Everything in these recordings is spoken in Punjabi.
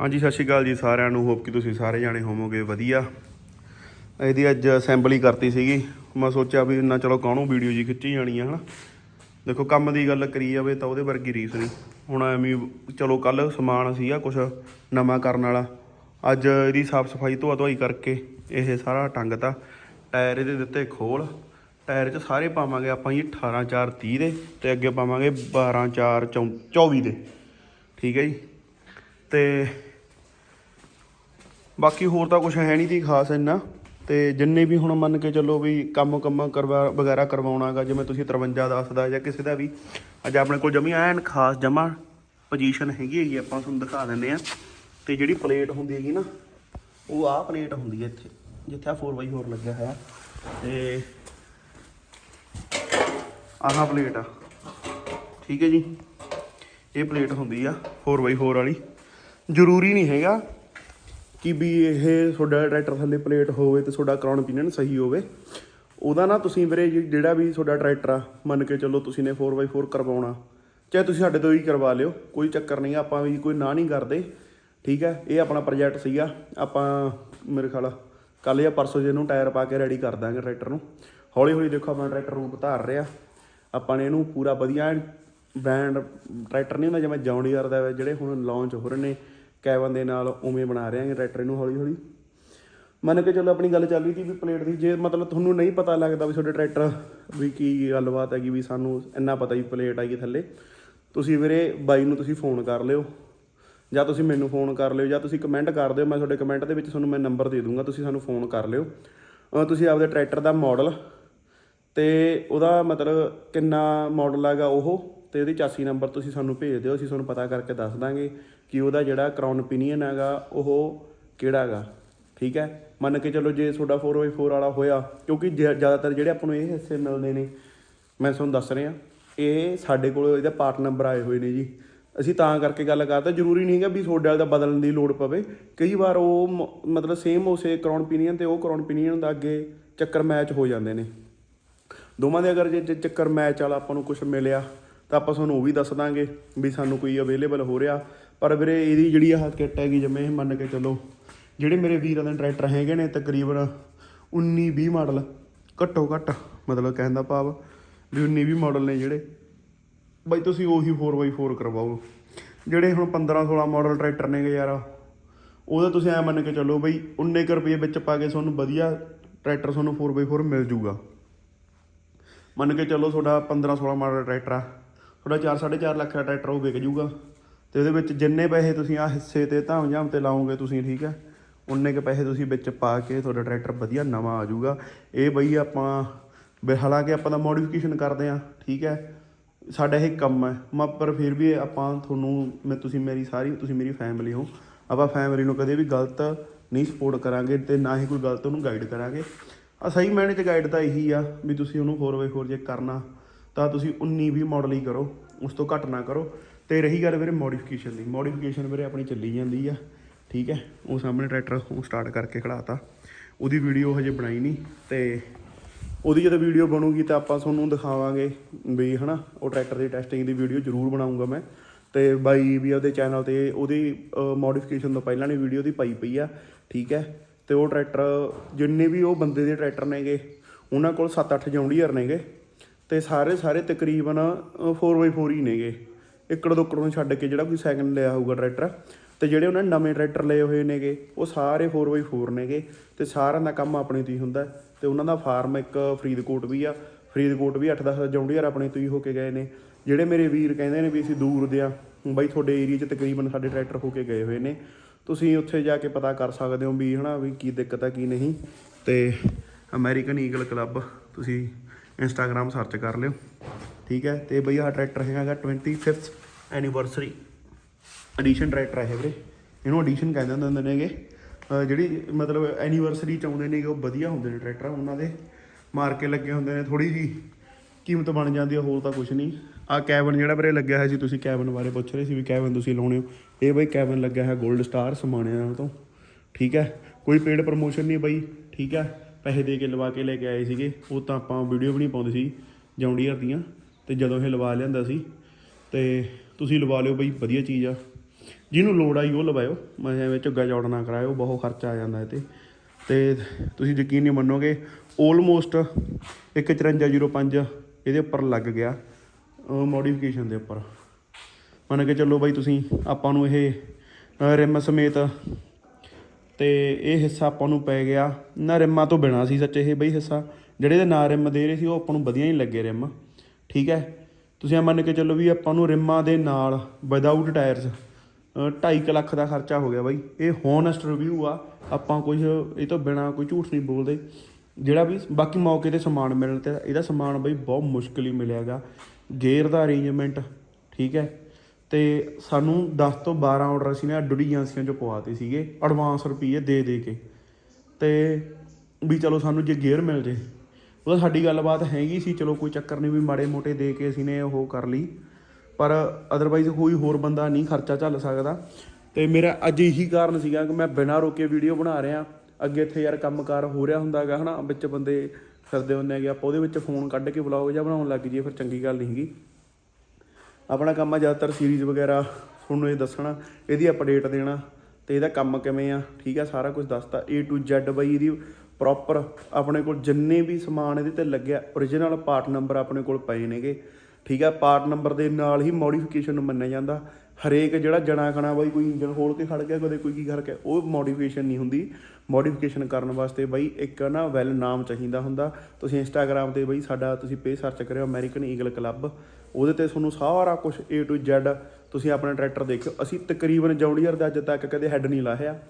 ਹਾਂਜੀ, ਸਤਿ ਸ਼੍ਰੀ ਅਕਾਲ ਜੀ ਸਾਰਿਆਂ ਨੂੰ। ਹੋਪ ਕਿ ਤੁਸੀਂ ਸਾਰੇ ਜਾਣੇ ਹੋਵੋਗੇ ਵਧੀਆ। ਇਹਦੀ ਅੱਜ ਅਸੈਂਬਲੀ ਕਰਤੀ ਸੀਗੀ। ਮੈਂ ਸੋਚਿਆ ਵੀ ਨਾ ਚਲੋ ਕਾਹਨੂੰ ਵੀਡੀਓ ਜੀ ਖਿੱਚੀ ਜਾਣੀ ਆ, ਹਨਾ? ਦੇਖੋ, ਕੰਮ ਦੀ ਗੱਲ ਕਰੀ ਜਾਵੇ ਤਾਂ ਉਹਦੇ ਵਰਗੀ ਰੀਸ ਨਹੀਂ। ਹੁਣ ਐਵੇਂ ਚਲੋ ਕੱਲ ਸਮਾਨ ਸੀਗਾ ਕੁਝ ਨਵਾਂ ਕਰਨ ਵਾਲਾ। ਅੱਜ ਇਹਦੀ ਸਾਫ਼ ਸਫ਼ਾਈ ਧੋਆ ਧੋਈ ਕਰਕੇ ਇਹ ਸਾਰਾ ਟੰਗਤਾ ਟਾਇਰ ਇਹਦੇ ਦਿੱਤੇ ਖੋਲ। ਟਾਇਰ 'ਚ ਸਾਰੇ ਪਾਵਾਂਗੇ ਆਪਾਂ ਜੀ 18 4 30 ਦੇ ਤੇ ਅੱਗੇ ਪਾਵਾਂਗੇ 12 4 24 ਦੇ। ਠੀਕ ਹੈ ਜੀ? ਤੇ ਬਾਕੀ ਹੋਰ ਤਾਂ ਕੁਝ ਹੈ ਨਹੀਂ ਦੀ ਖਾਸ ਇੰਨਾ। ਤੇ ਜਿੰਨੇ ਵੀ ਹੁਣ ਮੰਨ ਕੇ ਚੱਲੋ ਵੀ ਕੰਮ ਕੰਮ ਕਰਵਾ ਵਗੈਰਾ ਕਰਵਾਉਣਾਗਾ, ਜਿਵੇਂ ਤੁਸੀਂ 53 ਦੱਸਦਾ ਜਾਂ ਕਿਸੇ ਦਾ ਵੀ, ਅੱਜ ਆਪਣੇ ਕੋਲ ਜਮੀ ਐਨ ਖਾਸ ਜਮਾ ਪੋਜੀਸ਼ਨ ਹੈਗੀ ਹੈਗੀ, ਆਪਾਂ ਤੁਹਾਨੂੰ ਦਿਖਾ ਦਿੰਦੇ ਆ ਤੇ ਜਿਹੜੀ ਪਲੇਟ ਹੁੰਦੀ ਹੈਗੀ ਨਾ, ਉਹ ਆਹ ਪਲੇਟ ਹੁੰਦੀ ਹੈ ਇੱਥੇ, ਜਿੱਥੇ ਆ 4x4 ਲੱਗਿਆ ਹੋਇਆ। ਤੇ ਆਹ ਪਲੇਟ ਆ। ਠੀਕ ਹੈ ਜੀ। ਇਹ ਪਲੇਟ ਹੁੰਦੀ ਆ 4x4 ਵਾਲੀ। ਜ਼ਰੂਰੀ ਨਹੀਂ ਹੈਗਾ ਕਿ ਵੀ ਇਹ ਤੁਹਾਡਾ ਟਰੈਕਟਰ ਥੱਲੇ ਪਲੇਟ ਹੋਵੇ ਤੇ ਤੁਹਾਡਾ ਕਰਾਉਣ ਪੀਨਨ ਸਹੀ ਹੋਵੇ। ਉਹਦਾ ਨਾ ਤੁਸੀਂ ਵੀਰੇ ਜੀ ਜਿਹੜਾ ਵੀ ਤੁਹਾਡਾ ਟਰੈਕਟਰ ਆ ਮੰਨ ਕੇ ਚੱਲੋ ਤੁਸੀਂ ਨੇ 4x4 ਕਰਵਾਉਣਾ ਚਾਹੇ ਤੁਸੀਂ ਸਾਡੇ ਤੋਂ ਹੀ ਕਰਵਾ ਲਿਓ ਕੋਈ ਚੱਕਰ ਨਹੀਂ ਆਪਾਂ ਵੀ ਕੋਈ ਨਾ ਨਹੀਂ ਕਰਦੇ ਠੀਕ ਹੈ? ਇਹ ਆਪਣਾ ਪ੍ਰੋਜੈਕਟ ਸੀਗਾ ਆਪਾਂ ਮੇਰੇ ਖਿਆਲ ਕੱਲ ਜਾਂ ਪਰਸੋਂ ਜੇ ਜਿਹਨੂੰ ਟਾਇਰ ਪਾ ਕੇ ਰੈਡੀ ਕਰ ਦਾਂਗੇ ਟਰੈਕਟਰ ਨੂੰ। ਹੌਲੀ ਹੌਲੀ ਦੇਖੋ ਆਪਣਾ ਟਰੈਕਟਰ ਰੂਪ ਧਾਰ ਰਿਹਾ। ਆਪਾਂ ਨੇ ਇਹਨੂੰ ਪੂਰਾ ਵਧੀਆ ਬ੍ਰਾਂਡ ਟਰੈਕਟਰ ਨਹੀਂ ਹੁੰਦਾ ਜਿਵੇਂ ਜੌਂਡੀਅਰ ਦਾ ਵਾ, ਜਿਹੜੇ ਹੁਣ ਲਾਂਚ ਹੋ ਰਹੇ ਨੇ। ਕੈਵਨ ਦੇ ਨਾਲ ਉਵੇਂ ਬਣਾ ਰਹੇ ਹਾਂ ਟਰੈਕਟਰ ਨੂੰ ਹੌਲੀ ਹੌਲੀ। ਮੰਨ ਕੇ ਚੱਲੋ ਆਪਣੀ ਗੱਲ ਚੱਲ ਰਹੀ ਸੀ ਵੀ ਪਲੇਟ ਦੀ, ਜੇ ਮਤਲਬ ਤੁਹਾਨੂੰ ਨਹੀਂ ਪਤਾ ਲੱਗਦਾ ਵੀ ਤੁਹਾਡੇ ਟਰੈਕਟਰ ਵੀ ਕੀ ਗੱਲਬਾਤ ਹੈਗੀ ਵੀ ਸਾਨੂੰ ਇੰਨਾ ਪਤਾ ਵੀ ਪਲੇਟ ਆਈ ਥੱਲੇ, ਤੁਸੀਂ ਵੀਰੇ ਬਾਈ ਨੂੰ ਤੁਸੀਂ ਫੋਨ ਕਰ ਲਿਓ। ਜਾਂ ਤੁਸੀਂ ਮੈਨੂੰ ਫੋਨ ਕਰ ਲਿਓ, ਜਾਂ ਤੁਸੀਂ ਕਮੈਂਟ ਕਰ ਦਿਓ, ਮੈਂ ਤੁਹਾਡੇ ਕਮੈਂਟ ਦੇ ਵਿੱਚ ਤੁਹਾਨੂੰ ਮੈਂ ਨੰਬਰ ਦੇ ਦੂੰਗਾ, ਤੁਸੀਂ ਸਾਨੂੰ ਫੋਨ ਕਰ ਲਿਓ। ਤੁਸੀਂ ਆਪਦੇ ਟਰੈਕਟਰ ਦਾ ਮਾਡਲ ਤੇ ਉਹਦਾ ਮਤਲਬ ਕਿੰਨਾ ਮਾਡਲ ਹੈਗਾ ਉਹ ਤੇ ਉਹਦੀ ਚਾਸੀ ਨੰਬਰ ਤੁਸੀਂ ਸਾਨੂੰ ਭੇਜ ਦਿਓ, ਅਸੀਂ ਤੁਹਾਨੂੰ ਪਤਾ ਕਰਕੇ ਦੱਸ ਦਾਂਗੇ ਕਿ ਉਹਦਾ ਜਿਹੜਾ ਕਰਾਊਨ ਪਿਨੀਅਨ ਹੈਗਾ, ਉਹ ਕਿਹੜਾ ਹੈਗਾ, ਠੀਕ ਹੈ? ਮੰਨ ਕੇ ਚੱਲੋ ਜੇ ਤੁਹਾਡਾ 4x4 ਵਾਲਾ ਹੋਇਆ, ਕਿਉਂਕਿ ਜ- ਜ਼ਿਆਦਾਤਰ ਜਿਹੜੇ ਆਪਾਂ ਨੂੰ ਇਹ ਹਿੱਸੇ ਮਿਲਦੇ ਨੇ, ਮੈਂ ਤੁਹਾਨੂੰ ਦੱਸ ਰਿਹਾ, ਇਹ ਸਾਡੇ ਕੋਲ ਇਹਦਾ ਪਾਰਟ ਨੰਬਰ ਆਏ ਹੋਏ ਨੇ ਜੀ। ਅਸੀਂ ਤਾਂ ਕਰਕੇ ਗੱਲ ਕਰਦੇ ਜ਼ਰੂਰੀ ਨਹੀਂ ਹੈਗਾ ਵੀ ਤੁਹਾਡੇ ਵਾਲੇ ਦਾ ਬਦਲਣ ਦੀ ਲੋੜ ਪਵੇ। ਕਈ ਵਾਰ ਉਹ ਮ- ਮਤਲਬ ਸੇਮ ਉਸੇ ਕਰਾਉਨ ਪਿਨੀਅਨ ਤੇ ਉਹ ਕਰਾਉਨ ਪਿਨੀਅਨ ਦਾ ਅੱਗੇ ਚੱਕਰ ਮੈਚ ਹੋ ਜਾਂਦੇ ਨੇ। ਦੋਵਾਂ ਦੇ ਅਗਰ ਜੇ ਜੇ ਚੱਕਰ ਮੈਚ ਵਾਲਾ ਆਪਾਂ ਨੂੰ ਕੁਝ ਮਿਲਿਆ ਤਾਂ ਆਪਾਂ ਤੁਹਾਨੂੰ ਉਹ ਵੀ ਦੱਸ ਦਾਂਗੇ ਵੀ ਸਾਨੂੰ ਕੋਈ ਅਵੇਲੇਬਲ ਹੋ ਰਿਹਾ। ਪਰ ਵੀਰੇ, ਇਹਦੀ ਜਿਹੜੀ ਆਹ ਕਿੱਟ ਹੈਗੀ ਜਿਵੇਂ ਮੰਨ ਕੇ ਚੱਲੋ, ਜਿਹੜੇ ਮੇਰੇ ਵੀਰਾਂ ਦੇ ਟਰੈਕਟਰ ਹੈਗੇ ਨੇ ਤਕਰੀਬਨ 19 20 ਮਾਡਲ, ਘੱਟੋ ਘੱਟ ਮਤਲਬ ਕਹਿਣ ਦਾ ਭਾਵ ਵੀ 19 20 ਮਾਡਲ ਨੇ ਜਿਹੜੇ। ਬਈ ਤੁਸੀਂ ਉਹੀ 4x4 ਕਰਵਾਓ। ਜਿਹੜੇ ਹੁਣ 15 16 ਮਾਡਲ ਟਰੈਕਟਰ ਨੇਗੇ ਯਾਰ, ਉਹਦਾ ਤੁਸੀਂ ਐ ਮੰਨ ਕੇ ਚੱਲੋ ਬਈ 19 ਕੁ ਰੁਪਏ ਵਿੱਚ ਪਾ ਕੇ ਤੁਹਾਨੂੰ ਵਧੀਆ ਟਰੈਕਟਰ ਤੁਹਾਨੂੰ 4x4 ਮਿਲ ਜੂਗਾ। ਮੰਨ ਕੇ ਚੱਲੋ ਤੁਹਾਡਾ 15 16 ਮਾਡਲ ਟਰੈਕਟਰ ਆ। ਤੁਹਾਡਾ 4 4.5 ਲੱਖ ਦਾ ਟਰੈਕਟਰ ਉਹ ਵਿਕ ਜੂਗਾ ਤੇ ਉਹਦੇ ਵਿੱਚ ਜਿੰਨੇ ਪੈਸੇ ਤੁਸੀਂ ਆ ਹਿੱਸੇ ਤੇ ਧਾਮ ਜਾਮ ਤੇ ਲਾਓਗੇ ਤੁਸੀਂ, ਠੀਕ ਹੈ? ਉਨੇ ਕੁ ਪੈਸੇ ਤੁਸੀਂ ਵਿੱਚ ਪਾ ਕੇ ਤੁਹਾਡਾ ਟਰੈਕਟਰ ਵਧੀਆ ਨਵਾਂ ਆ ਜਾਊਗਾ। ਇਹ ਬਈ ਆਪਾਂ ਹਾਲਾਂਕਿ ਆਪਾਂ ਦਾ ਮੋਡੀਫਿਕੇਸ਼ਨ ਕਰਦੇ ਆ ਠੀਕ ਹੈ? ਸਾਡਾ ਇਹ ਕੰਮ ਹੈ। ਮੈਂ ਪਰ ਫਿਰ ਵੀ ਆਪਾਂ ਤੁਹਾਨੂੰ, ਮੈਂ ਤੁਸੀਂ ਮੇਰੀ ਸਾਰੀ, ਤੁਸੀਂ ਮੇਰੀ ਫੈਮਿਲੀ ਹੋ। ਆਪਾਂ ਫੈਮਿਲੀ ਨੂੰ ਕਦੇ ਵੀ ਗਲਤ ਨਹੀਂ ਸਪੋਰਟ ਕਰਾਂਗੇ ਤੇ ਨਾ ਹੀ ਕੋਈ ਗਲਤ ਉਹਨੂੰ ਗਾਈਡ ਕਰਾਂਗੇ। ਆ ਸਹੀ ਮੈਨੇ ਚ ਗਾਈਡ ਤਾਂ ਇਹੀ ਆ ਵੀ ਤੁਸੀਂ ਉਹਨੂੰ 4x4 ਜੇ ਕਰਨਾ ਤਾਂ ਤੁਸੀਂ 19 20 ਮਾਡਲ ਹੀ ਕਰੋ, ਉਸ ਤੋਂ ਘੱਟ ਨਾ ਕਰੋ। ਤੇ ਰਹੀ ਗੱਲ ਵੀਰੇ ਮੋਡੀਫਿਕੇਸ਼ਨ ਦੀ। ਮੋਡੀਫਿਕੇਸ਼ਨ ਵੀਰੇ ਆਪਣੀ ਚੱਲੀ ਜਾਂਦੀ ਆ, ਠੀਕ ਹੈ? ਉਹ ਸਾਹਮਣੇ ਟਰੈਕਟਰ ਉਹ ਸਟਾਰਟ ਕਰਕੇ ਖੜਾਤਾ। ਉਹਦੀ ਵੀਡੀਓ ਹਜੇ ਬਣਾਈ ਨਹੀਂ, ਤੇ ਉਹਦੀ ਜਦੋਂ ਵੀਡੀਓ ਬਣੂਗੀ ਤਾਂ ਆਪਾਂ ਤੁਹਾਨੂੰ ਦਿਖਾਵਾਂਗੇ ਵੀ ਹਨਾ, ਉਹ ਟਰੈਕਟਰ ਦੀ ਟੈਸਟਿੰਗ ਦੀ ਵੀਡੀਓ ਜ਼ਰੂਰ ਬਣਾਉਂਗਾ ਮੈਂ। ਤੇ ਬਾਈ ਵੀ ਉਹਦੇ ਚੈਨਲ ਤੇ ਉਹਦੀ ਮੋਡੀਫਿਕੇਸ਼ਨ ਤੋਂ ਪਹਿਲਾਂ ਦੀ ਵੀਡੀਓ ਦੀ ਪਾਈ ਪਈ ਆ, ਠੀਕ ਹੈ? ਤੇ ਉਹ ਟਰੈਕਟਰ ਜਿੰਨੇ ਵੀ ਉਹ ਬੰਦੇ ਦੇ ਟਰੈਕਟਰ ਨੇਗੇ, ਉਹਨਾਂ ਕੋਲ 7-8 ਜੌਂਡੀਅਰ ਨੇਗੇ। ਤੇ ਸਾਰੇ ਸਾਰੇ ਤਕਰੀਬਨ 4x4 ਹੀ ਨੇਗੇ। ਇੱਕੜ ਦੁੱਕੜ ਨੂੰ ਛੱਡ ਕੇ ਜਿਹੜਾ ਕੋਈ ਸੈਕਿੰਡ ਲਿਆ ਹੋਊਗਾ ਟਰੈਕਟਰ ਤੇ ਜਿਹੜੇ ਉਹਨਾਂ ਨੇ ਨਵੇਂ ਟਰੈਕਟਰ ਲਏ ਹੋਏ ਨੇਗੇ, ਉਹ ਸਾਰੇ 4x4 ਨੇਗੇ, ਤੇ ਸਾਰਿਆਂ ਦਾ ਕੰਮ ਆਪਣੇ ਤੋਂ ਹੀ ਹੁੰਦਾ। ਹੈ। ਤੇ ਉਹਨਾਂ ਦਾ ਫਾਰਮ ਇੱਕ ਫਰੀਦਕੋਟ ਵੀ ਆ। ਫਰੀਦਕੋਟ ਵੀ 8-10 ਜੌਂਡੀਅਰ ਆਪਣੇ ਤੋਂ ਹੀ ਹੋ ਕੇ ਗਏ ਨੇ। ਜਿਹੜੇ ਮੇਰੇ ਵੀਰ ਕਹਿੰਦੇ ਨੇ ਵੀ ਅਸੀਂ ਦੂਰ ਦੇ ਆ, ਬਾਈ ਤੁਹਾਡੇ ਏਰੀਆ 'ਚ ਤਕਰੀਬਨ ਸਾਡੇ ਟਰੈਕਟਰ ਹੋ ਕੇ ਗਏ ਹੋਏ ਨੇ। ਤੁਸੀਂ ਉੱਥੇ ਜਾ ਕੇ ਪਤਾ ਕਰ ਸਕਦੇ ਹੋ ਵੀ ਹਨਾ ਵੀ ਕੀ ਦਿੱਕਤ ਆ, ਕੀ ਨਹੀਂ। ਤੇ ਅਮਰੀਕਨ ਈਗਲ ਕਲੱਬ ਤੁਸੀਂ ਇੰਸਟਾਗ੍ਰam ਸਰਚ ਕਰ ਲਿਓ। ਠੀਕ ਹੈ? ਤੇ ਬਈ ਆਹ ਟਰੈਕਟਰ ਹੈਗਾ 25th ਐਨੀਵਰਸਰੀ ਐਡੀਸ਼ਨ ਟਰੈਕਟਰ ਹੈ ਵੀਰੇ। ਇਹਨੂੰ ਐਡੀਸ਼ਨ ਕਹਿੰਦੇ ਹੁੰਦੇ ਨੇਗੇ। ਜਿਹੜੀ ਮਤਲਬ ਐਨੀਵਰਸਰੀ ਚ ਆਉਂਦੇ ਨੇਗੇ, ਉਹ ਵਧੀਆ ਹੁੰਦੇ ਨੇ ਟਰੈਕਟਰ ਉਹਨਾਂ ਦੇ। ਮਾਰ ਕੇ ਲੱਗੇ ਹੁੰਦੇ ਨੇ। ਥੋੜੀ ਜੀ ਕੀਮਤ ਬਣ ਜਾਂਦੀ ਹੈ ਹੋਰ ਤਾਂ ਕੁਝ ਨਹੀਂ। ਆ ਕੈਬਨ ਜਿਹੜਾ ਵੀਰੇ ਲੱਗਿਆ ਹੋਇਆ ਸੀ, ਤੁਸੀਂ ਕੈਬਨ ਬਾਰੇ ਪੁੱਛ ਰਹੇ ਸੀ ਵੀ ਕੈਬਨ ਤੁਸੀਂ ਲਾਉਣੇ ਹੋ। ਇਹ ਬਈ ਕੈਬਨ ਲੱਗਿਆ ਹੈ 골ਡ ਸਟਾਰ ਸਮਾਣਿਆਂ ਤੋਂ। ਠੀਕ ਹੈ? ਕੋਈ ਪੇਡ ਪ੍ਰਮੋਸ਼ਨ ਨਹੀਂ ਬਈ। ਠੀਕ ਹੈ? ਪੈਸੇ ਦੇ ਕੇ ਲਵਾ ਕੇ ਲੈ ਕੇ ਆਏ ਸੀਗੇ ਉਹ ਤਾਂ ਆਪਾਂ ਵੀਡੀਓ ਵੀ ਨਹੀਂ ਪਾਉਂਦੇ ਸੀ ਜੌਂਡੀਅਰ ਦੀਆਂ ਤੇ ਜਦੋਂ ਇਹ ਲਵਾ ਲਿਆਂਦਾ ਸੀ ਤੇ ਤੁਸੀਂ ਲਵਾ ਲਿਓ ਬਈ ਵਧੀਆ ਚੀਜ਼ ਆ। ਜਿਹਨੂੰ ਲੋੜ ਆਈ ਉਹ ਲਵਾਇਓ ਮੈਂ ਐਵੇਂ ਝੁੱਗਾ ਚੌੜ ਨਾ ਕਰਾਇਓ ਬਹੁਤ ਖਰਚਾ ਆ ਜਾਂਦਾ ਇਹ ਤੇ। ਤੇ ਤੁਸੀਂ ਯਕੀਨ ਨਹੀਂ ਮੰਨੋਗੇ ਆਲਮੋਸਟ 15405 ਇਹਦੇ ਉੱਪਰ ਲੱਗ ਗਿਆ ਮੋਡੀਫਿਕੇਸ਼ਨ ਦੇ ਉੱਪਰ। ਮੰਨ ਕੇ ਚੱਲੋ ਬਾਈ ਤੁਸੀਂ ਆਪਾਂ ਨੂੰ ਇਹ ਅ, ਰਿਮ ਸਮੇਤ ਤੇ ਇਹ ਹਿੱਸਾ ਆਪਾਂ ਨੂੰ ਪੈ ਗਿਆ। ਨਾ ਰਿਮਾਂ ਤੋਂ ਬਿਨਾ ਸੀ ਸੱਚ ਇਹ ਬਈ ਹਿੱਸਾ। ਜਿਹੜੇ ਦੇ ਨਾ ਰਿਮ ਦੇ ਰਹੇ ਸੀ, ਉਹ ਆਪਾਂ ਨੂੰ ਵਧੀਆ ਹੀ ਲੱਗੇ ਰਿਮ। ਠੀਕ ਹੈ? ਤੁਸੀਂ ਇਹ ਮੰਨ ਕੇ ਚੱਲੋ ਵੀ ਆਪਾਂ ਨੂੰ ਰਿਮਾਂ ਦੇ ਨਾਲ ਵਿਦਆਊਟ ਟਾਇਰਸ 2.5 ਲੱਖ ਦਾ ਖਰਚਾ ਹੋ ਗਿਆ ਬਾਈ। ਇਹ ਹੋਨੈਸਟ ਰਿਵਿਊ ਆ। ਆਪਾਂ ਕੁਝ ਇਹ ਤੋਂ ਬਿਨਾ ਕੋਈ ਝੂਠ ਨਹੀਂ ਬੋਲਦੇ। ਜਿਹੜਾ ਵੀ ਬਾਕੀ ਮੌਕੇ ਤੇ ਸਮਾਨ ਮਿਲਣ ਤੇ ਇਹਦਾ ਸਮਾਨ ਬਈ ਬਹੁਤ ਮੁਸ਼ਕਲ ਹੀ ਮਿਲਿਆਗਾ ਗੇਅਰ ਦਾ ਅਰੇਂਜਮੈਂਟ ਠੀਕ ਹੈ? ਤੇ ਸਾਨੂੰ 10 ਤੋਂ 12 ਆਰਡਰ ਅਸੀਂ ਨੇ ਅੱਡ ਏਜੰਸੀਆਂ ਚੋਂ ਪਵਾਤੇ ਸੀਗੇ ਐਡਵਾਂਸ ਰੁਪਏ ਦੇ ਦੇ ਕੇ। ਤੇ ਵੀ ਚਲੋ ਸਾਨੂੰ ਜੇ ਗੇਅਰ ਮਿਲ ਜੇ। ਉਹਦਾ ਸਾਡੀ ਗੱਲਬਾਤ ਹੈਗੀ ਸੀ, ਚਲੋ ਕੋਈ ਚੱਕਰ ਨਹੀਂ ਵੀ ਮਾੜੇ ਮੋਟੇ ਦੇ ਕੇ ਅਸੀਂ ਨੇ ਉਹ ਕਰ ਲਈ। ਪਰ ਅਦਰਵਾਈਜ਼ ਕੋਈ ਹੋਰ ਬੰਦਾ ਨਹੀਂ ਖਰਚਾ ਝੱਲ ਸਕਦਾ। ਤੇ ਮੇਰਾ ਅੱਜ ਇਹੀ ਕਾਰਨ ਸੀਗਾ ਕਿ ਮੈਂ ਬਿਨਾਂ ਰੋਕੇ ਵੀਡੀਓ ਬਣਾ ਰਿਹਾ। ਅੱਗੇ ਇੱਥੇ ਯਾਰ ਕੰਮਕਾਰ ਹੋ ਰਿਹਾ ਹੁੰਦਾਗਾ ਹਨਾ? ਵਿੱਚ ਬੰਦੇ ਫਿਰਦੇ ਹੁੰਦੇ ਹੈਗੇ, ਆਪਾਂ ਉਹਦੇ ਵਿੱਚ ਫੋਨ ਕੱਢ ਕੇ ਵਲੌਗ ਜਾਂ ਬਣਾਉਣ ਲੱਗ ਜਾਈਏ, ਫਿਰ ਚੰਗੀ ਗੱਲ ਨਹੀਂ ਹੈਗੀ। ਆਪਣਾ ਕੰਮ ਆ ਜ਼ਿਆਦਾਤਰ ਸੀਰੀਜ਼ ਵਗੈਰਾ ਤੁਹਾਨੂੰ ਇਹ ਦੱਸਣਾ, ਇਹਦੀ ਅਪਡੇਟ ਦੇਣਾ ਤੇ ਇਹਦਾ ਕੰਮ ਕਿਵੇਂ ਆ, ਠੀਕ ਆ, ਸਾਰਾ ਕੁਝ ਦੱਸਤਾ। A to Z ਬਾਈ ਇਹਦੀ ਪ੍ਰੋਪਰ ਆਪਣੇ ਕੋਲ ਜਿੰਨੇ ਵੀ ਸਮਾਨ ਇਹਦੇ ਤੇ ਲੱਗਿਆ origignal ਪਾਰਟ ਨੰਬਰ ਆਪਣੇ ਕੋਲ ਪਏ ਨੇਗੇ। ਠੀਕ ਆ ਪਾਰਟ ਨੰਬਰ ਦੇ ਨਾਲ ਹੀ ਮੋਡੀਫਿਕੇਸ਼ਨ ਨੂੰ ਮੰਨਿਆ ਜਾਂਦਾ। ਹਰੇਕ ਜਿਹੜਾ ਜਣਾ ਖਣਾ ਬਾਈ ਕੋਈ ਇੰਜਨ ਖੋਲ ਕੇ ਖੜ ਗਿਆ, ਕਦੇ ਕੋਈ ਕੀ ਕਰਕੇ ਉਹ ਮੋਡੀਫਿਕੇਸ਼ਨ ਨਹੀਂ ਹੁੰਦੀ। ਮੋਡੀਫਿਕੇਸ਼ਨ ਕਰਨ ਵਾਸਤੇ ਬਾਈ ਇੱਕ ਨਾ ਵੈਲ ਨਾਮ ਚਾਹੀਦਾ ਹੁੰਦਾ। ਤੁਸੀਂ ਇੰਸਟਾਗ੍ਰam ਤੇ ਬਾਈ ਸਾਡਾ ਤੁਸੀਂ ਪੇਜ ਸਰਚ ਕਰਿਓ ਅਮਰੀਕਨ ਈਗਲ ਕਲੱਬ ਉਹਦੇ ਤੇ ਤੁਹਾਨੂੰ ਸਾਰਾ ਕੁਝ A to Z ਤੁਸੀਂ ਆਪਣਾ ਟਰੈਕਟਰ ਦੇਖਿਓ। ਅਸੀਂ ਤਕਰੀਬਨ ਜੌਂਡੀਅਰ ਦਾ ਅੱਜ ਤੱਕ ਕਦੇ ਹੈੱਡ ਨਹੀਂ ਲਾਹਿਆ।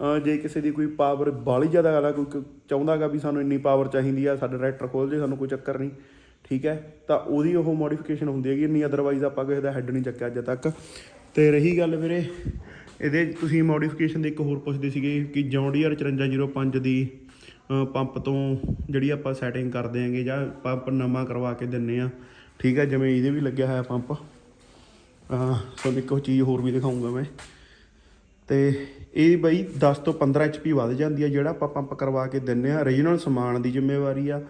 ਅਹ ਜੇ ਕਿਸੇ ਦੀ ਕੋਈ ਪਾਵਰ ਬਾਲੀ ਜ਼ਿਆਦਾ ਵਾਲਾ ਕੋਈ ਕ- ਚਾਹੁੰਦਾਗਾ ਵੀ ਸਾਨੂੰ ਇੰਨੀ ਪਾਵਰ ਚਾਹੀਦੀ ਆ, ਸਾਡਾ ਟਰੈਕਟਰ ਖੋਲ ਜੇ, ਸਾਨੂੰ ਕੋਈ ਚੱਕਰ ਨਹੀਂ। ਠੀਕ ਹੈ? ਤਾਂ ਉਹਦੀ ਉਹ ਮੋਡੀਫਿਕੇਸ਼ਨ ਹੁੰਦੀ ਹੈਗੀ, ਇੰਨੀ ਅਦਰਵਾਈਜ਼ ਆਪਾਂ ਕਿਸੇ ਦਾ ਹੈੱਡ ਨਹੀਂ ਚੱਕਿਆ ਅੱਜ ਤੱਕ। ਤੇ ਰਹੀ ਗੱਲ ਵੀਰੇ, ਇਹਦੇ ਤੁਸੀਂ ਮੋਡੀਫਿਕੇਸ਼ਨ ਦੇ ਇੱਕ ਹੋਰ ਪੁੱਛਦੇ ਸੀਗੇ ਕਿ ਜੌਂਡੀਅਰ 5405 ਦੀ ਪੰਪ ਤੋਂ ਜਿਹੜੀ ਆਪਾਂ ਸੈਟਿੰਗ ਕਰਦੇ ਆਂਗੇ ਜਾਂ ਪੰਪ ਨਵਾਂ ਕਰਵਾ ਕੇ ਦਿੰਨੇ ਆ, ਠੀਕ ਹੈ? ਜਿਵੇਂ ਇਹਦੇ ਵੀ ਲੱਗਿਆ ਹੋਇਆ ਪੰਪ ਤੁਹਾਨੂੰ ਇੱਕ ਚੀਜ਼ ਹੋਰ ਵੀ ਦਿਖਾਉਂਗਾ ਮੈਂ। ਤੇ ਇਹ ਬਈ 10 ਤੋਂ 15 HP ਵੱਧ ਜਾਂਦੀ ਆ ਜਿਹੜਾ ਆਪਾਂ ਪੰਪ ਕਰਵਾ ਕੇ ਦਿੰਨੇ ਆ। origignal ਸਮਾਨ ਦੀ ਜ਼ਿੰਮੇਵਾਰੀ ਆ।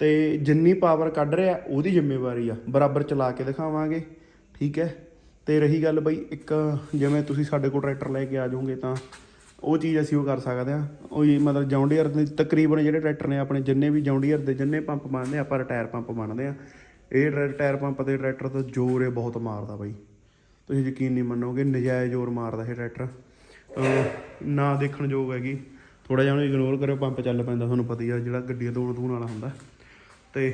ਤੇ ਜਿੰਨੀ ਪਾਵਰ ਕੱਢ ਰਿਹਾ, ਉਹਦੀ ਜ਼ਿੰਮੇਵਾਰੀ ਆ। ਬਰਾਬਰ ਚਲਾ ਕੇ ਦਿਖਾਵਾਂਗੇ, ਠੀਕ ਹੈ? ਤੇ ਰਹੀ ਗੱਲ ਬਈ, ਇੱਕ ਜਿਵੇਂ ਤੁਸੀਂ ਸਾਡੇ ਕੋਲ ਟਰੈਕਟਰ ਲੈ ਕੇ ਆ ਜਾਓਗੇ ਤਾਂ ਉਹ ਚੀਜ਼ ਅਸੀਂ ਉਹ ਕਰ ਸਕਦੇ ਆ ਉਹ ਹੀ ਮਤਲਬ ਜੌਂਡੀਅਰ ਦੇ ਤਕਰੀਬਨ ਜਿਹੜੇ ਟਰੈਕਟਰ ਨੇ ਆਪਣੇ, ਜਿੰਨੇ ਵੀ ਜੌਂਡੀਅਰ ਦੇ ਜਿੰਨੇ ਪੰਪ ਮੰਨਦੇ ਆ, ਆਪਾਂ ਟਾਇਰ ਪੰਪ ਮੰਨਦੇ ਆ। ਇਹ ਟਾਇਰ ਪੰਪ ਦੇ ਟਰੈਕਟਰ ਤੋਂ ਜ਼ੋਰ ਇਹ ਬਹੁਤ ਮਾਰਦਾ ਬਾਈ। ਤੁਸੀਂ ਯਕੀਨ ਨਹੀਂ ਮੰਨੋਗੇ, ਨਜਾਇਜ਼ ਜ਼ੋਰ ਮਾਰਦਾ ਇਹ ਟਰੈਕਟਰ ਨਾ ਦੇਖਣ ਯੋਗ ਹੈਗੀ। ਥੋੜਾ ਜਿਹਾ ਉਹਨੂੰ ਇਗਨੋਰ ਕਰਿਓ ਪੰਪ ਚੱਲ ਪੈਂਦਾ ਤੁਹਾਨੂੰ ਪਤਾ ਹੀ ਆ ਜਿਹੜਾ ਗੱਡੀ ਧੋਣ ਧੂਣ ਵਾਲਾ ਹੁੰਦਾ। ਤੇ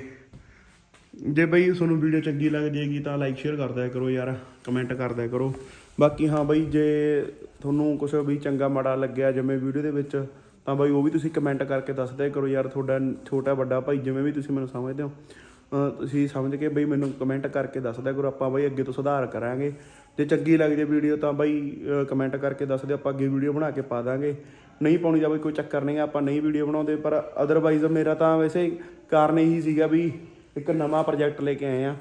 ਜੇ ਬਈ ਤੁਹਾਨੂੰ ਵੀਡੀਓ ਚੰਗੀ ਲੱਗ ਜਾਏਗੀ ਤਾਂ ਲਾਈਕ ਸ਼ੇਅਰ ਕਰ ਦਿਆ ਕਰੋ ਯਾਰ ਕਮੈਂਟ ਕਰ ਦਿਆ ਕਰੋ। ਬਾਕੀ ਹਾਂ ਬਈ, ਜੇ ਤੁਹਾਨੂੰ ਕੁਝ ਵੀ ਚੰਗਾ ਮਾੜਾ ਲੱਗਿਆ ਜਿਵੇਂ ਵੀਡੀਓ ਦੇ ਵਿੱਚ, ਤਾਂ ਬਈ ਉਹ ਵੀ ਤੁਸੀਂ ਕਮੈਂਟ ਕਰਕੇ ਦੱਸ ਦਿਆ ਕਰੋ ਯਾਰ, ਤੁਹਾਡਾ ਛੋਟਾ ਵੱਡਾ ਭਾਈ ਜਿਵੇਂ ਵੀ ਤੁਸੀਂ ਮੈਨੂੰ ਸਮਝਦੇ ਹੋ। ਤੁਸੀਂ ਸਮਝ ਕੇ ਬਈ ਮੈਨੂੰ ਕਮੈਂਟ ਕਰਕੇ ਦੱਸ ਦਿਆ ਕਰੋ, ਆਪਾਂ ਬਈ ਅੱਗੇ ਤੋਂ ਸੁਧਾਰ ਕਰਾਂਗੇ। ਜੇ ਚੰਗੀ ਲੱਗਦੀ ਵੀਡੀਓ ਤਾਂ ਬਈ ਕਮੈਂਟ ਕਰਕੇ ਦੱਸ ਦਿਓ, ਆਪਾਂ ਅੱਗੇ ਵੀਡੀਓ ਬਣਾ ਕੇ ਪਾ ਦਾਂਗੇ। ਨਹੀਂ ਪਾਉਣੀ ਜਾਵੇ ਕੋਈ ਚੱਕਰ ਨਹੀਂ, ਆਪਾਂ ਨਹੀਂ ਵੀਡੀਓ ਬਣਾਉਂਦੇ, ਪਰ ਅਦਰਵਾਈਜ਼ ਮੇਰਾ ਤਾਂ ਵੈਸੇ ਕਾਰਨ ਇਹੀ ਸੀਗਾ ਵੀ ਇੱਕ ਨਵਾਂ ਪ੍ਰੋਜੈਕਟ ਲੈ ਕੇ ਆਏ ਆ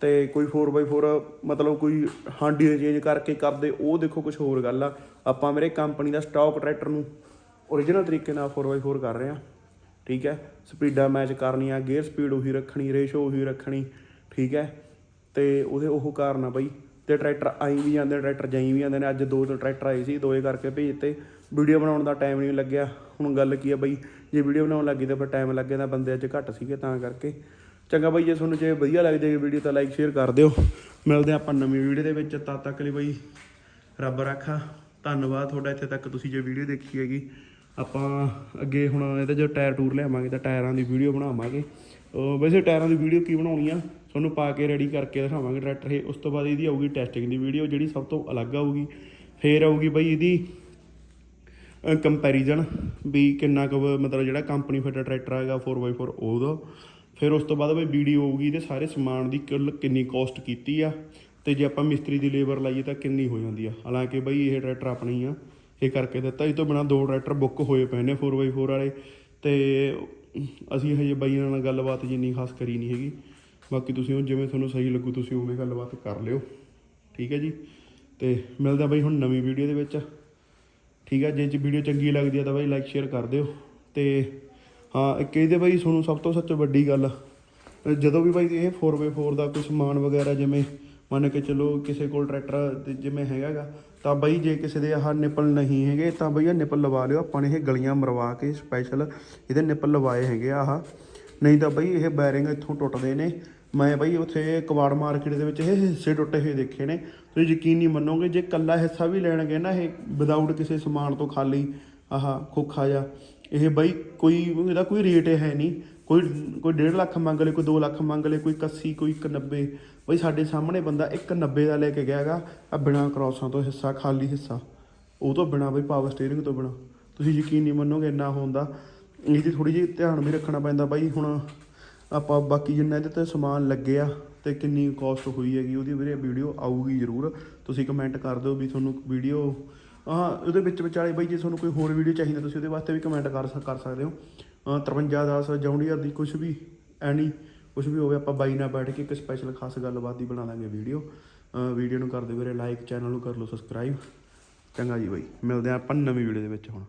ਤੇ ਕੋਈ 4x4 ਮਤਲਬ ਕੋਈ ਹਾਂਡੀ ਚੇਂਜ ਕਰਕੇ ਕਰਦੇ, ਉਹ ਦੇਖੋ ਕੁਝ ਹੋਰ ਗੱਲ ਆ। ਆਪਾਂ ਮੇਰੇ ਕੰਪਨੀ ਦਾ ਸਟਾਕ ਟਰੈਕਟਰ ਨੂੰ origignal ਤਰੀਕੇ ਨਾਲ 4x4 ਕਰ ਰਹੇ ਆ ਠੀਕ ਹੈ? ਸਪੀਡਾਂ ਮੈਚ ਕਰਨੀਆਂ ਗੇਅਰ ਸਪੀਡ ਉਹੀ ਰੱਖਣੀ ਰੇਸ਼ੋ ਉਹੀ ਰੱਖਣੀ, ਠੀਕ ਹੈ? ਤੇ ਉਹਦੇ ਉਹ ਕਾਰਨ ਆ ਬਈ, ਤੇ ਟਰੈਕਟਰ ਆਈ ਵੀ ਜਾਂਦੇ ਟਰੈਕਟਰ ਜਾਈ ਵੀ ਜਾਂਦੇ ਨੇ। ਅੱਜ ਦੋ ਦੋ ਟਰੈਕਟਰ ਆਏ ਸੀ, ਦੋਏ ਕਰਕੇ ਭੇਜਤੇ ਵੀਡੀਓ ਬਣਾਉਣ ਦਾ ਟਾਈਮ ਨਹੀਂ ਲੱਗਿਆ। ਹੁਣ ਗੱਲ ਕੀ ਆ ਬਈ ਜੇ ਵੀਡੀਓ ਬਣਾਉਣ ਲੱਗੀ ਤਾਂ ਫਿਰ ਟਾਈਮ ਲੱਗੇ ਤਾਂ ਬੰਦੇ ਅੱਜ ਘੱਟ ਸੀਗੇ ਤਾਂ ਕਰਕੇ। ਚੰਗਾ ਬਾਈ ਜੇ ਤੁਹਾਨੂੰ ਜੇ ਵਧੀਆ ਲੱਗਦੀ ਹੈ ਵੀਡੀਓ ਤਾਂ ਲਾਈਕ ਸ਼ੇਅਰ ਕਰ ਦਿਓ। ਮਿਲਦੇ ਆਪਾਂ ਨਵੀਂ ਵੀਡੀਓ ਦੇ ਵਿੱਚ। ਤਦ ਤੱਕ ਲਈ ਬਈ, ਰੱਬ ਰੱਖਾ। ਧੰਨਵਾਦ ਤੁਹਾਡਾ ਇੱਥੇ ਤੱਕ ਤੁਸੀਂ ਜੇ ਵੀਡੀਓ ਦੇਖੀ ਹੈਗੀ। ਆਪਾਂ ਅੱਗੇ ਹੁਣ ਇਹਦਾ ਜੋ ਟਾਇਰ ਟੂਰ ਲਿਆਵਾਂਗੇ, ਤਾਂ ਟਾਇਰਾਂ ਦੀ ਵੀਡੀਓ ਬਣਾਵਾਂਗੇ। ਵੈਸੇ ਟਾਇਰਾਂ ਦੀ ਵੀਡੀਓ ਕੀ ਬਣਾਉਣੀ ਆ, ਤੁਹਾਨੂੰ ਪਾ ਕੇ ਰੈਡੀ ਕਰਕੇ ਦਿਖਾਵਾਂਗੇ ਟਰੈਕਟਰ ਇਹ ਉਸ ਤੋਂ ਬਾਅਦ ਇਹਦੀ ਆਊਗੀ ਟੈਸਟਿੰਗ ਦੀ ਵੀਡੀਓ, ਜਿਹੜੀ ਸਭ ਤੋਂ ਅਲੱਗ ਆਊਗੀ। ਫੇਰ ਆਊਗੀ ਬਈ ਇਹਦੀ ਕੰਪੈਰੀਜ਼ਨ ਵੀ ਕਿੰਨਾ ਕੁ ਮਤਲਬ ਜਿਹੜਾ ਕੰਪਨੀ ਫਿੱਟ ਟਰੈਕਟਰ ਹੈਗਾ 4x4 ਉਹਦਾ। ਫਿਰ ਉਸ ਤੋਂ ਬਾਅਦ ਬਈ ਵੀਡੀਓ ਹੋਊਗੀ ਤੇ ਸਾਰੇ ਸਮਾਨ ਦੀ ਕੁੱਲ ਕਿੰਨੀ ਕਾਸਟ ਕੀਤੀ ਆ, ਤੇ ਜੇ ਆਪਾਂ ਮਿਸਤਰੀ ਦੀ ਲੇਬਰ ਲਾਈਏ ਤਾਂ ਕਿੰਨੀ ਹੋ ਜਾਂਦੀ ਆ। ਹਾਲਾਂਕਿ ਬਈ ਇਹ ਟਰੈਕਟਰ ਆਪਣੀ ਆ, ਇਹ ਕਰਕੇ ਦਿੱਤਾ। ਇਸ ਤੋਂ ਬਿਨਾ ਦੋ ਟਰੈਕਟਰ ਬੁੱਕ ਹੋਏ ਪਏ ਨੇ 4x4 ਵਾਲੇ, ਤੇ ਅਸੀਂ ਹਜੇ ਬਾਈਆਂ ਨਾਲ ਗੱਲਬਾਤ ਜਿੰਨੀ ਖਾਸ ਕਰੀ ਨਹੀਂ ਹੈਗੀ। ਬਾਕੀ ਤੁਸੀਂ ਉਹ ਜਿਵੇਂ ਤੁਹਾਨੂੰ ਸਹੀ ਲੱਗੂ, ਤੁਸੀਂ ਉਵੇਂ ਗੱਲਬਾਤ ਕਰ ਲਿਓ। ਠੀਕ ਹੈ ਜੀ? ਤੇ ਮਿਲਦਾ ਬਈ ਹੁਣ ਨਵੀਂ ਵੀਡੀਓ ਦੇ ਵਿੱਚ। ਠੀਕ ਹੈ, ਜੇ ਚ ਵੀਡੀਓ ਚੰਗੀ ਲੱਗਦੀ ਆ ਤਾਂ ਬਾਈ ਲਾਈਕ ਸ਼ੇਅਰ ਕਰ ਦਿਓ। ਤੇ ਹਾਂ, ਇੱਕ ਇਹਦੇ ਬਾਈ ਤੁਹਾਨੂੰ ਸਭ ਤੋਂ ਸੱਚ ਵੱਡੀ ਗੱਲ, ਜਦੋਂ ਵੀ ਬਾਈ ਇਹ 4x4 ਦਾ ਕੋਈ ਸਮਾਨ ਵਗੈਰਾ ਜਿਵੇਂ ਮੰਨ ਕੇ ਚਲੋ ਕਿਸੇ ਕੋਲ ਟਰੈਕਟਰ ਤੇ ਜਿਵੇਂ ਹੈਗਾਗਾ, ਤਾਂ ਬਈ ਜੇ ਕਿਸੇ ਦੇ ਆਹ ਨਿਪਲ ਨਹੀਂ ਹੈਗੇ, ਤਾਂ ਬਈ ਇਹ ਨਿਪਲ ਲਵਾ ਲਿਓ। ਆਪਾਂ ਨੇ ਇਹ ਗਲੀਆਂ ਮਰਵਾ ਕੇ ਸਪੈਸ਼ਲ ਇਹਦੇ ਨਿਪਲ ਲਵਾਏ ਹੈਗੇ ਆਹ। ਨਹੀਂ ਤਾਂ ਬਈ ਇਹ ਬੈਰਿੰਗ ਇੱਥੋਂ ਟੁੱਟਦੇ ਨੇ। ਮੈਂ ਬਈ ਉੱਥੇ ਕਵਾੜ ਮਾਰਕੀਟ ਦੇ ਵਿੱਚ ਇਹ ਹਿੱਸੇ ਟੁੱਟੇ ਹੋਏ ਦੇਖੇ ਨੇ। ਤੁਸੀਂ ਯਕੀਨ ਨਹੀਂ ਮੰਨੋਗੇ, ਜੇ ਕੱਲਾ ਹਿੱਸਾ ਵੀ ਲੈਣਗੇ ਨਾ, ਇਹ ਵਿਦਆਊਟ ਕਿਸੇ ਸਮਾਨ ਤੋਂ ਖਾਲੀ ਆਹ ਖੋਖਾ ਜਾ ਇਹ ਬਈ ਕੋਈ, ਇਹਦਾ ਕੋਈ ਰੇਟ ਹੈ ਨਹੀਂ। ਕੋਈ ਕੋਈ 1.5 ਲੱਖ ਮੰਗ ਲੇ ਕੋਈ 2 ਲੱਖ ਮੰਗ ਲੇ ਕੋਈ 81 ਕੋਈ 190 ਬਈ ਸਾਡੇ ਸਾਹਮਣੇ ਬੰਦਾ 190 ਦਾ ਲੈ ਕੇ ਗਿਆ ਹੈਗਾ ਆ ਬਿਨਾ ਕ੍ਰੋਸਾਂ ਤੋਂ ਹਿੱਸਾ, ਖਾਲੀ ਹਿੱਸਾ। ਉਹ ਤੋਂ ਬਿਨਾ ਬਈ ਪਾਵਰ ਸਟੀਅਰਿੰਗ ਤੋਂ ਬਿਨਾ। ਤੁਸੀਂ ਯਕੀਨ ਨਹੀਂ ਮੰਨੋਗੇ, ਇੰਨਾ ਹੁੰਦਾ। ਇਹਦੀ ਥੋੜੀ ਜਿਹੀ ਧਿਆਨ ਵੀ ਰੱਖਣਾ ਪੈਂਦਾ ਬਾਈ ਹੁਣ ਆਪਾਂ ਬਾਕੀ ਜਿੰਨਾ ਇਹਦੇ ਤੇ ਸਮਾਨ ਲੱਗਿਆ ਤੇ ਕਿੰਨੀ ਕਾਸਟ ਹੋਈ ਹੈਗੀ, ਉਹਦੀ ਵੀਰੇ ਵੀਡੀਓ ਆਊਗੀ ਜ਼ਰੂਰ। ਤੁਸੀਂ ਕਮੈਂਟ ਕਰ ਦਿਓ ਵੀ ਤੁਹਾਨੂੰ ਵੀਡੀਓ ਹਾਂ, ਉਹਦੇ ਵਿੱਚ ਵਿਚਾਲੇ ਬਾਈ ਜੇ ਤੁਹਾਨੂੰ ਕੋਈ ਹੋਰ ਵੀਡੀਓ ਚਾਹੀਦੀ, ਤੁਸੀਂ ਉਹਦੇ ਵਾਸਤੇ ਵੀ ਕਮੈਂਟ ਕਰ ਸਕ- ਕਰ ਸਕਦੇ ਹੋ। ਅਹ 5310 ਜੌਂਡੀਅਰ ਦੀ ਕੁਝ ਵੀ, ਐਨੀ ਕੁਝ ਵੀ ਹੋਵੇ, ਆਪਾਂ ਬਾਈ ਨਾਲ ਬੈਠ ਕੇ ਇੱਕ ਸਪੈਸ਼ਲ ਖਾਸ ਗੱਲਬਾਤ ਦੀ ਬਣਾ ਲਾਂਗੇ ਵੀਡੀਓ ਵੀਡੀਓ ਨੂੰ ਕਰ ਦਿਓ ਵੀਰੇ ਲਾਈਕ ਚੈਨਲ ਨੂੰ ਕਰ ਲਓ ਸਬਸਕ੍ਰਾਈਬ ਚੰਗਾ ਜੀ ਬਾਈ, ਮਿਲਦੇ ਹਾਂ ਆਪਾਂ ਨਵੀਂ ਵੀਡੀਓ ਦੇ ਵਿੱਚ ਹੁਣ।